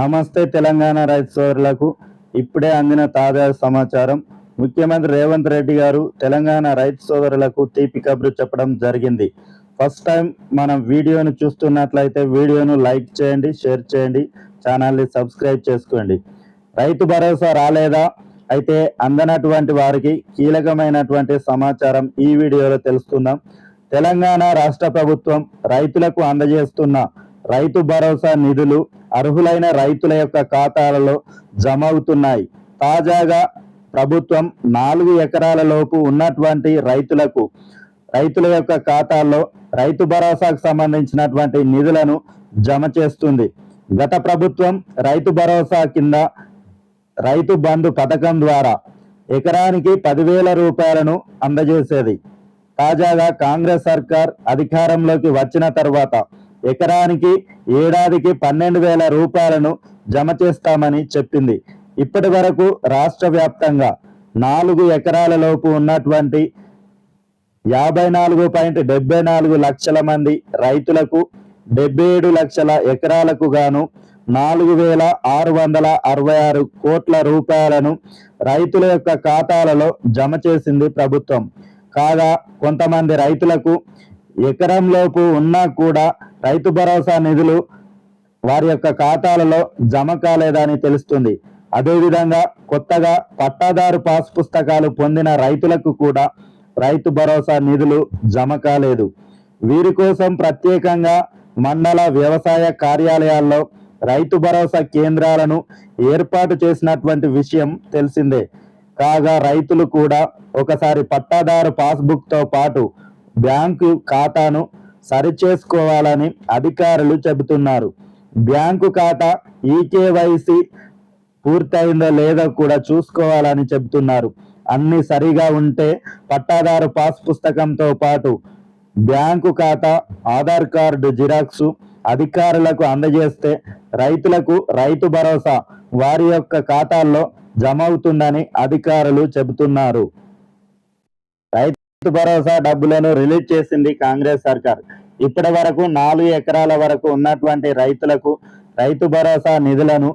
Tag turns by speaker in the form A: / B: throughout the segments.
A: నమస్తే తెలంగాణ రైతు సోదరులకు. ఇప్పుడే అందిన తాజా సమాచారం. ముఖ్యమంత్రి రేవంత్ రెడ్డి గారు తెలంగాణ రైతు సోదరులకు తీపి కబురు చెప్పడం జరిగింది. ఫస్ట్ టైం మనం వీడియోను చూస్తున్నట్లయితే వీడియోను లైక్ చేయండి షేర్ చేయండి ఛానల్ని సబ్స్క్రైబ్ చేసుకోండి. రైతు భరోసా రాలేదా? అయితే అందనటువంటి వారికి కీలకమైనటువంటి సమాచారం ఈ వీడియోలో తెలుసుకుందాం. తెలంగాణ రాష్ట్ర ప్రభుత్వం రైతులకు అందజేస్తున్న రైతు భరోసా నిధులు అర్హులైన రైతుల యొక్క ఖాతాలలో జమ అవుతున్నాయి. తాజాగా ప్రభుత్వం నాలుగు ఎకరాల లోపు ఉన్నటువంటి రైతులకు రైతుల యొక్క ఖాతాల్లో రైతు భరోసాకు సంబంధించినటువంటి నిధులను జమ చేస్తుంది. గత ప్రభుత్వం రైతు భరోసా కింద రైతు బంధు పథకం ద్వారా ఎకరానికి పదివేల రూపాయలను అందజేసేది. తాజాగా కాంగ్రెస్ సర్కార్ అధికారంలోకి వచ్చిన తర్వాత ఎకరానికి ఏడాదికి పన్నెండు వేల రూపాయలను జమ చేస్తామని చెప్పింది. ఇప్పటి వరకు రాష్ట్ర వ్యాప్తంగా నాలుగు ఎకరాల లోపు ఉన్నటువంటి యాభై నాలుగు పాయింట్ డెబ్బై నాలుగు లక్షల మంది రైతులకు డెబ్బై ఏడు లక్షల ఎకరాలకు గాను నాలుగు వేల ఆరు వందల అరవై ఆరు కోట్ల రూపాయలను రైతుల యొక్క ఖాతాలలో జమ చేసింది ప్రభుత్వం. కాగా కొంతమంది రైతులకు ఎకరం లోపు ఉన్నా కూడా రైతు భరోసా నిధులు వారి యొక్క ఖాతాలలో జమ కాలేదని తెలుస్తుంది. అదేవిధంగా కొత్తగా పట్టాదారు పాస్ పుస్తకాలు పొందిన రైతులకు కూడా రైతు భరోసా నిధులు జమ కాలేదు. వీరి కోసం ప్రత్యేకంగా మండల వ్యవసాయ కార్యాలయాల్లో రైతు భరోసా కేంద్రాలను ఏర్పాటు చేసినటువంటి విషయం తెలిసిందే. కాగా రైతులు కూడా ఒకసారి పట్టాదారు పాస్బుక్తో పాటు బ్యాంకు ఖాతాను సరిచేసుకోవాలని అధికారులు చెబుతున్నారు. బ్యాంకు ఖాతా ఈకేవైసి పూర్తయిందో లేదో కూడా చూసుకోవాలని చెబుతున్నారు. అన్ని సరిగా ఉంటే పట్టాదారు పాస్ పుస్తకంతో పాటు బ్యాంకు ఖాతా ఆధార్ కార్డు జిరాక్స్ అధికారులకు అందజేస్తే రైతులకు రైతు భరోసా వారి యొక్క ఖాతాల్లో జమ అవుతుందని అధికారులు చెబుతున్నారు. రైతు భరోసా డబ్బులను రిలీజ్ చేసింది కాంగ్రెస్ సర్కార్. ఇప్పటి వరకు నాలుగు ఎకరాల వరకు ఉన్నటువంటి రైతులకు రైతు భరోసా నిధులను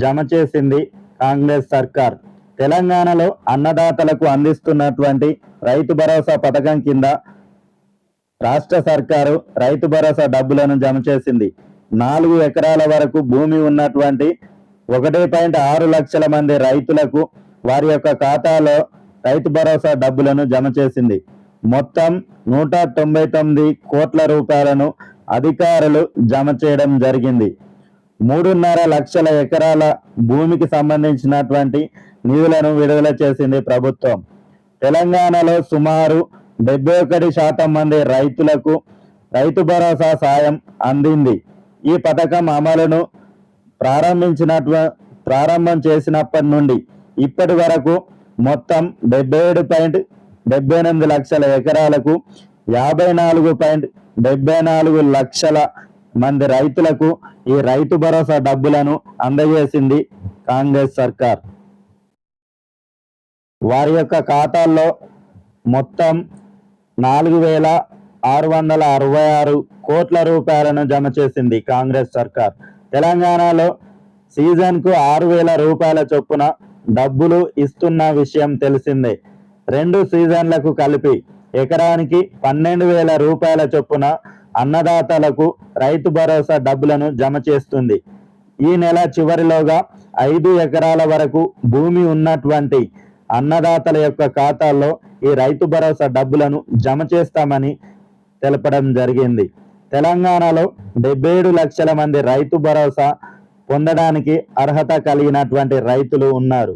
A: జమ చేసింది కాంగ్రెస్ సర్కార్. తెలంగాణలో అన్నదాతలకు అందిస్తున్నటువంటి రైతు భరోసా పథకం కింద రాష్ట్ర సర్కారు రైతు భరోసా డబ్బులను జమ చేసింది. నాలుగు ఎకరాల వరకు భూమి ఉన్నటువంటి ఒకటి పాయింట్ ఆరు లక్షల మంది రైతులకు వారి యొక్క ఖాతాలో రైతు భరోసా డబ్బులను జమ చేసింది. మొత్తం నూట తొంభై తొమ్మిది కోట్ల రూపాయలను అధికారులు జమ చేయడం జరిగింది. మూడున్నర లక్షల ఎకరాల భూమికి సంబంధించినటువంటి నిధులను విడుదల చేసింది ప్రభుత్వం. తెలంగాణలో సుమారు డెబ్బై ఒకటి శాతం మంది రైతులకు రైతు భరోసా సాయం అందింది. ఈ పథకం అమలును ప్రారంభించినట్వ ప్రారంభం చేసినప్పటి నుండి ఇప్పటి వరకు మొత్తం డెబ్బై ఏడు పాయింట్ డెబ్బై ఎనిమిది లక్షల ఎకరాలకు యాభై నాలుగు పాయింట్ డెబ్బై నాలుగు లక్షల మంది రైతులకు ఈ రైతు భరోసా డబ్బులను అందజేసింది కాంగ్రెస్ సర్కార్. వారి యొక్క ఖాతాల్లో మొత్తం నాలుగు వేల ఆరు వందల అరవై ఆరు కోట్ల రూపాయలను జమ చేసింది కాంగ్రెస్ సర్కార్. తెలంగాణలో సీజన్కు ఆరు వేల రూపాయల చొప్పున డబ్బులు ఇస్తున్న విషయం తెలిసిందే. రెండు సీజన్లకు కలిపి ఎకరానికి పన్నెండు వేల రూపాయల చొప్పున అన్నదాతలకు రైతు భరోసా డబ్బులను జమ చేస్తుంది. ఈ నెల చివరిలోగా ఐదు ఎకరాల వరకు భూమి ఉన్నటువంటి అన్నదాతల యొక్క ఖాతాల్లో ఈ రైతు భరోసా డబ్బులను జమ చేస్తామని తెలపడం జరిగింది. తెలంగాణలో డెబ్బై ఏడు లక్షల మంది రైతు భరోసా పొందడానికి అర్హత కలిగినటువంటి రైతులు ఉన్నారు.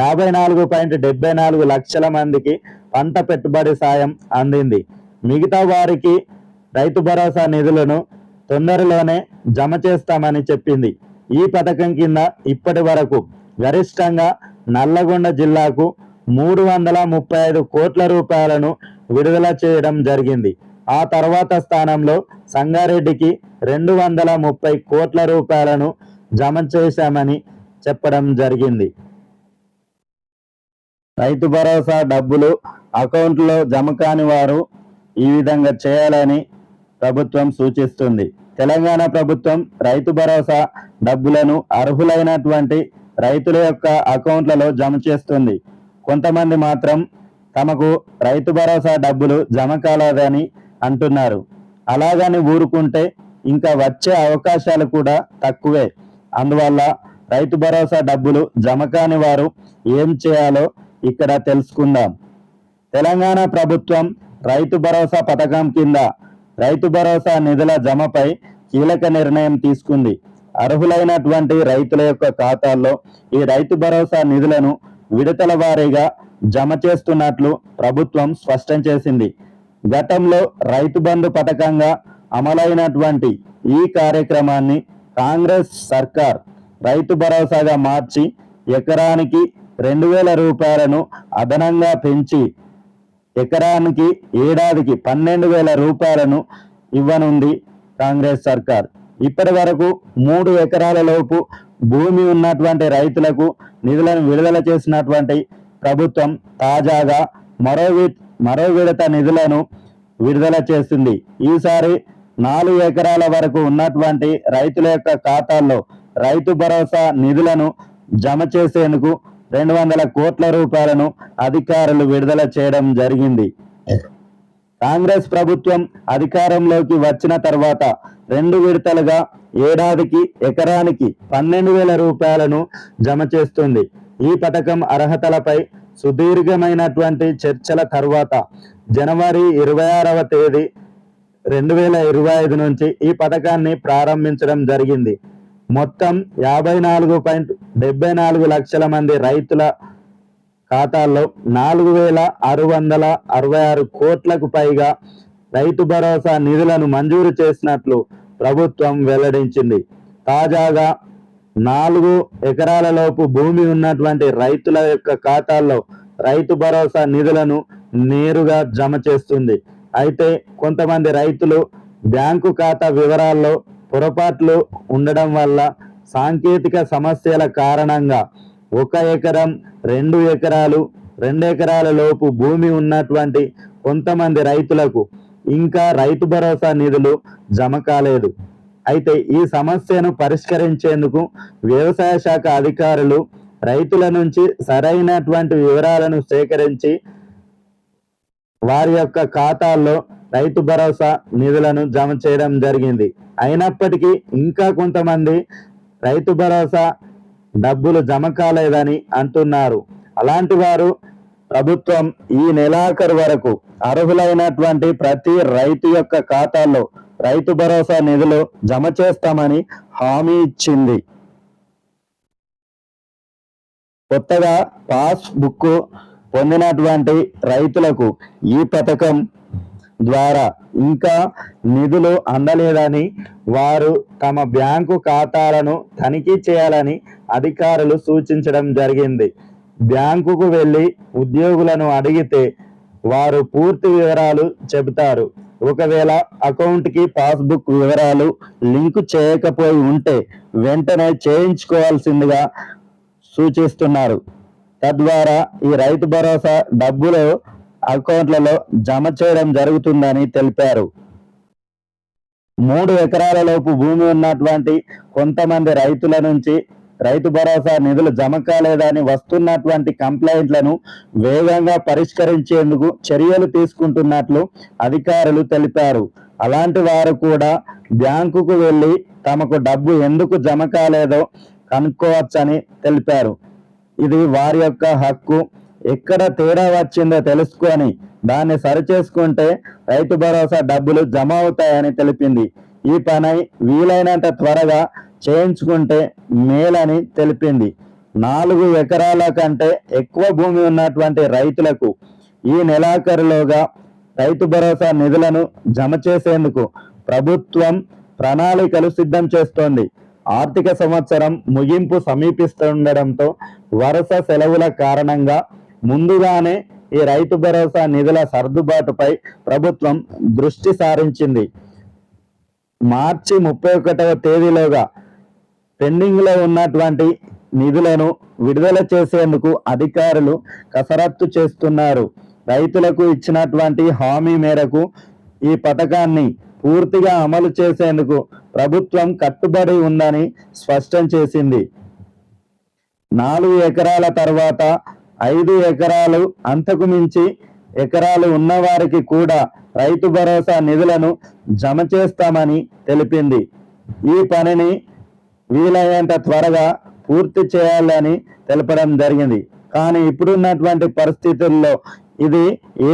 A: యాభై నాలుగు పాయింట్ డెబ్బై నాలుగు లక్షల మందికి పంట పెట్టుబడి సాయం అందింది. మిగతా వారికి రైతు భరోసా నిధులను తొందరలోనే జమ చేస్తామని చెప్పింది. ఈ పథకం కింద ఇప్పటి వరకు గరిష్టంగా నల్లగొండ జిల్లాకు మూడు వందల ముప్పై ఐదు కోట్ల రూపాయలను విడుదల చేయడం జరిగింది. ఆ తర్వాత స్థానంలో సంగారెడ్డికి రెండు వందల ముప్పై కోట్ల రూపాయలను జమ చేశామని చెప్పడం జరిగింది. రైతు భరోసా డబ్బులు అకౌంట్లో జమ కాని వారు ఈ విధంగా చేయాలని ప్రభుత్వం సూచిస్తుంది. తెలంగాణ ప్రభుత్వం రైతు భరోసా డబ్బులను అర్హులైనటువంటి రైతుల యొక్క అకౌంట్లలో జమ చేస్తుంది. కొంతమంది మాత్రం తమకు రైతు భరోసా డబ్బులు జమ కాలేదని అంటున్నారు. అలాగని ఊరుకుంటే ఇంకా వచ్చే అవకాశాలు కూడా తక్కువే. అందువల్ల రైతు భరోసా డబ్బులు జమ కాని వారు ఏం చేయాలో ఇక్కడ తెలుసుకుందాం. తెలంగాణ ప్రభుత్వం రైతు భరోసా పథకం కింద రైతు భరోసా నిధుల జమపై కీలక నిర్ణయం తీసుకుంది. అర్హులైనటువంటి రైతుల యొక్క ఖాతాల్లో ఈ రైతు భరోసా నిధులను విడతల వారీగా జమ చేస్తున్నట్లు ప్రభుత్వం స్పష్టం చేసింది. గతంలో రైతు బంధు పథకంగా అమలైనటువంటి ఈ కార్యక్రమాన్ని కాంగ్రెస్ సర్కార్ రైతు భరోసాగా మార్చి ఎకరానికి రెండు వేల రూపాయలను అదనంగా పెంచి ఎకరానికి ఏడాదికి పన్నెండు వేల రూపాయలను ఇవ్వనుంది కాంగ్రెస్ సర్కార్. ఇప్పటి వరకు మూడు ఎకరాల లోపు భూమి ఉన్నటువంటి రైతులకు నిధులను విడుదల చేసినటువంటి ప్రభుత్వం తాజాగా మరో వి- మరో విడత నిధులను విడుదల చేసింది. ఈసారి నాలుగు ఎకరాల వరకు ఉన్నటువంటి రైతుల యొక్క ఖాతాల్లో రైతు భరోసా నిధులను జమ చేసేందుకు రెండు వందల కోట్ల రూపాయలను అధికారులు విడుదల చేయడం జరిగింది. కాంగ్రెస్ ప్రభుత్వం అధికారంలోకి వచ్చిన తర్వాత రెండు విడతలుగా ఏడాదికి ఎకరానికి పన్నెండు వేల రూపాయలను జమ చేస్తుంది. ఈ పథకం అర్హతలపై సుదీర్ఘమైనటువంటి చర్చల తర్వాత జనవరి ఇరవై ఆరవ తేదీ రెండు వేల ఇరవై ఐదు నుంచి ఈ పథకాన్ని ప్రారంభించడం జరిగింది. మొత్తం యాభై నాలుగు పాయింట్ డెబ్బై నాలుగు లక్షల మంది రైతుల ఖాతాల్లో నాలుగు వేల ఆరు వందల అరవై ఆరు కోట్లకు పైగా రైతు భరోసా నిధులను మంజూరు చేసినట్లు ప్రభుత్వం వెల్లడించింది. తాజాగా నాలుగు ఎకరాల లోపు భూమి ఉన్నటువంటి రైతుల యొక్క ఖాతాల్లో రైతు భరోసా నిధులను నేరుగా జమ చేస్తుంది. అయితే కొంతమంది రైతులు బ్యాంకు ఖాతా వివరాల్లో పొరపాట్లు ఉండడం వల్ల సాంకేతిక సమస్యల కారణంగా ఒక ఎకరం రెండు ఎకరాలు రెండు ఎకరాల లోపు భూమి ఉన్నటువంటి కొంతమంది రైతులకు ఇంకా రైతు భరోసా నిధులు జమ కాలేదు. అయితే ఈ సమస్యను పరిష్కరించేందుకు వ్యవసాయ శాఖ అధికారులు రైతుల నుంచి సరైనటువంటి వివరాలను సేకరించి వారి యొక్క ఖాతాల్లో రైతు భరోసా నిధులను జమ చేయడం జరిగింది. అయినప్పటికీ ఇంకా కొంతమంది రైతు భరోసా డబ్బులు జమ కాలేదని అంటున్నారు. అలాంటి వారు ప్రభుత్వం ఈ నెలాఖరు వరకు అర్హులైనటువంటి ప్రతి రైతు యొక్క ఖాతాల్లో రైతు భరోసా నిధులు జమ చేస్తామని హామీ ఇచ్చింది. కొత్తగా పాస్ బుక్ పొందినటువంటి రైతులకు ఈ పథకం ద్వారా ఇంకా నిధులు అందలేదని వారు తమ బ్యాంకు ఖాతాలను తనిఖీ చేయాలని అధికారులు సూచించడం జరిగింది. బ్యాంకుకు వెళ్ళి ఉద్యోగులను అడిగితే వారు పూర్తి వివరాలు చెబుతారు. ఒకవేళ అకౌంట్కి పాస్బుక్ వివరాలు లింకు చేయకపోయి ఉంటే వెంటనే చేయించుకోవాల్సిందిగా సూచిస్తున్నారు. తద్వారా ఈ రైతు భరోసా డబ్బులు అకౌంట్లలో జమ చేయడం జరుగుతుందని తెలిపారు. మూడు ఎకరాల లోపు భూమి ఉన్నటువంటి కొంతమంది రైతుల నుంచి రైతు భరోసా నిధులు జమ కాలేదని వస్తున్నటువంటి కంప్లైంట్లను వేగంగా పరిష్కరించేందుకు చర్యలు తీసుకుంటున్నట్లు అధికారులు తెలిపారు. అలాంటి వారు కూడా బ్యాంకుకు వెళ్ళి తమకు డబ్బు ఎందుకు జమ కాలేదో కనుక్కోవచ్చని తెలిపారు. ఇది వారి యొక్క హక్కు. ఎక్కడ తేడా వచ్చిందో తెలుసుకొని దాన్ని సరిచేసుకుంటే రైతు భరోసా డబ్బులు జమ అవుతాయని తెలిపింది. ఈ పని వీలైనంత త్వరగా చేయించుకుంటే మేలని తెలిపింది. నాలుగు ఎకరాల కంటే ఎక్కువ భూమి ఉన్నటువంటి రైతులకు ఈ నెలాఖరులోగా రైతు భరోసా నిధులను జమ చేసేందుకు ప్రభుత్వం ప్రణాళికలు సిద్ధం చేస్తోంది. ఆర్థిక సంవత్సరం ముగింపు సమీపిస్తుండడంతో వరుస సెలవుల కారణంగా ముందుగానే ఈ రైతు భరోసా నిధుల సర్దుబాటుపై ప్రభుత్వం దృష్టి సారించింది. మార్చి ముప్పై ఒకటవ తేదీలోగా పెండింగ్లో ఉన్నటువంటి నిధులను విడుదల చేసేందుకు అధికారులు కసరత్తు చేస్తున్నారు. రైతులకు ఇచ్చినటువంటి హామీ మేరకు ఈ పథకాన్ని పూర్తిగా అమలు చేసేందుకు ప్రభుత్వం కట్టుబడి ఉందని స్పష్టం చేసింది. నాలుగు ఎకరాల తర్వాత ఐదు ఎకరాలు అంతకు మించి ఎకరాలు ఉన్నవారికి కూడా రైతు భరోసా నిధులను జమ చేస్తామని తెలిపింది. ఈ పనిని వీలైనంత త్వరగా పూర్తి చేయాలని తెలపడం జరిగింది. కానీ ఇప్పుడున్నటువంటి పరిస్థితుల్లో ఇది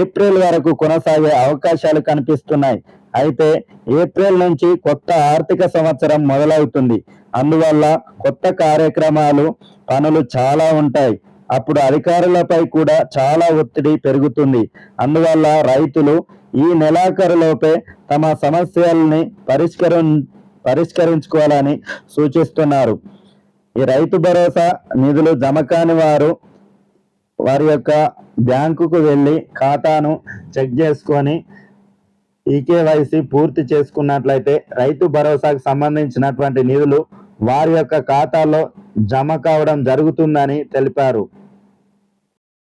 A: ఏప్రిల్ వరకు కొనసాగే అవకాశాలు కనిపిస్తున్నాయి. అయితే ఏప్రిల్ నుంచి కొత్త ఆర్థిక సంవత్సరం మొదలవుతుంది. అందువల్ల కొత్త కార్యక్రమాలు పనులు చాలా ఉంటాయి. అప్పుడు అధికారులపై కూడా చాలా ఒత్తిడి పెరుగుతుంది. అందువల్ల రైతులు ఈ నెలాఖరులోపే తమ సమస్యల్ని పరిష్కరం పరిష్కరించుకోవాలని సూచిస్తున్నారు. ఈ రైతు భరోసా నిధులు జమ కాని వారు వారి యొక్క బ్యాంకుకు వెళ్ళి ఖాతాను చెక్ చేసుకొని ఈకేవైసీ పూర్తి చేసుకున్నట్లయితే రైతు భరోసాకు సంబంధించినటువంటి నిధులు వారి యొక్క ఖాతాలో జమ కావడం జరుగుతుందని తెలిపారు.